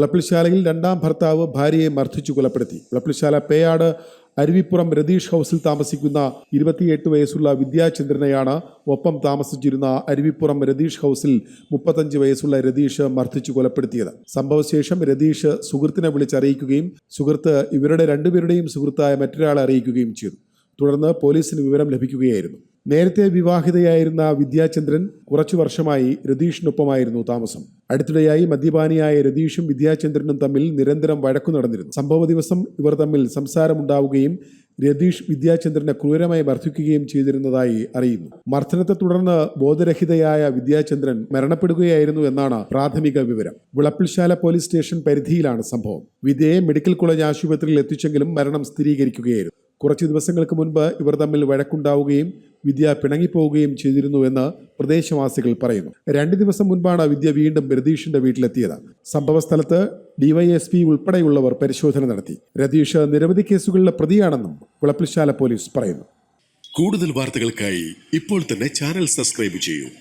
വിളപ്പിൽശാലയിൽ രണ്ടാം ഭർത്താവ് ഭാര്യയെ മർദ്ദിച്ചു കൊലപ്പെടുത്തി. വിളപ്പിൽശാല പേയാട് അരുവിപ്പുറം രതീഷ് ഹൗസിൽ താമസിക്കുന്ന ഇരുപത്തിയെട്ട് വയസ്സുള്ള വിദ്യാചന്ദ്രനെയാണ് ഒപ്പം താമസിച്ചിരുന്ന അരുവിപ്പുറം രതീഷ് ഹൗസിൽ മുപ്പത്തഞ്ച് വയസ്സുള്ള രതീഷ് മർദ്ദിച്ചു കൊലപ്പെടുത്തിയത്. സംഭവശേഷം രതീഷ് സുഹൃത്തിനെ വിളിച്ചറിയിക്കുകയും സുഹൃത്ത് ഇവരുടെ രണ്ടുപേരുടെയും സുഹൃത്തായ മറ്റൊരാളെ അറിയിക്കുകയും ചെയ്തു. തുടർന്ന് പോലീസിന് വിവരം ലഭിക്കുകയായിരുന്നു. നേരത്തെ വിവാഹിതയായിരുന്ന വിദ്യാചന്ദ്രൻ കുറച്ചു വർഷമായി രതീഷിനൊപ്പമായിരുന്നു താമസം. അടുത്തിടെയായി മദ്യപാനിയായ രതീഷും വിദ്യാചന്ദ്രനും തമ്മിൽ നിരന്തരം വഴക്കു നടന്നിരുന്നു. സംഭവ ദിവസം ഇവർ തമ്മിൽ സംസാരമുണ്ടാവുകയും രതീഷ് വിദ്യാചന്ദ്രനെ ക്രൂരമായി മർദ്ദിക്കുകയും ചെയ്തിരുന്നതായി അറിയുന്നു. മർദ്ദനത്തെ തുടർന്ന് ബോധരഹിതയായ വിദ്യാചന്ദ്രൻ മരണപ്പെടുകയായിരുന്നു എന്നാണ് പ്രാഥമിക വിവരം. വിളപ്പിൽശാല പോലീസ് സ്റ്റേഷൻ പരിധിയിലാണ് സംഭവം. വിദ്യയെ മെഡിക്കൽ കോളേജ് ആശുപത്രിയിൽ എത്തിച്ചെങ്കിലും മരണം സ്ഥിരീകരിക്കുകയായിരുന്നു. കുറച്ചു ദിവസങ്ങൾക്ക് മുൻപ് ഇവർ തമ്മിൽ വഴക്കുണ്ടാവുകയും വിദ്യ പിണങ്ങിപ്പോവുകയും ചെയ്തിരുന്നുവെന്ന് പ്രദേശവാസികൾ പറയുന്നു. രണ്ട് ദിവസം മുൻപാണ് വിദ്യ വീണ്ടും രതീഷിന്റെ വീട്ടിലെത്തിയത്. സംഭവസ്ഥലത്ത് ഡിവൈഎസ്പി ഉൾപ്പെടെയുള്ളവർ പരിശോധന നടത്തി. രതീഷ് നിരവധി കേസുകളിലെ പ്രതിയാണെന്നും കുളപ്പിൽശാല പോലീസ് പറയുന്നു. കൂടുതൽ വാർത്തകൾക്കായി ഇപ്പോൾ തന്നെ ചാനൽ സബ്സ്ക്രൈബ് ചെയ്യൂ.